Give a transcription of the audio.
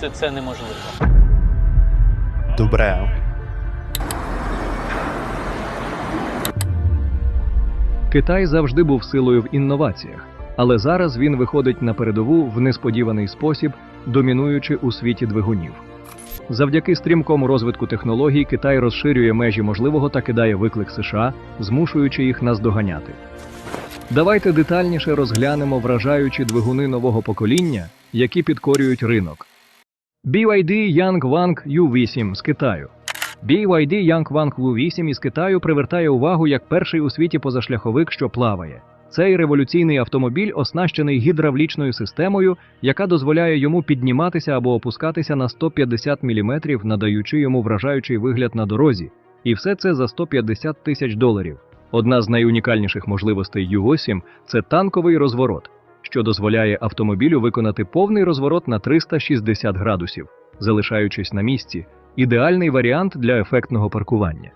Це, це неможливо. Добре. Китай завжди був силою в інноваціях, але зараз він виходить на передову в несподіваний спосіб, домінуючи у світі двигунів. Завдяки стрімкому розвитку технологій Китай розширює межі можливого та кидає виклик США, змушуючи їх наздоганяти. Давайте детальніше розглянемо вражаючі двигуни нового покоління, які підкорюють ринок. BYD Yangwang U8 з Китаю. BYD Yangwang U8 із Китаю привертає увагу як перший у світі позашляховик, що плаває. Цей революційний автомобіль оснащений гідравлічною системою, яка дозволяє йому підніматися або опускатися на 150 мм, надаючи йому вражаючий вигляд на дорозі. І все це за 150 тисяч доларів. Одна з найунікальніших можливостей U8 – це танковий розворот, що дозволяє автомобілю виконати повний розворот на 360 градусів, залишаючись на місці. Ідеальний варіант для ефектного паркування.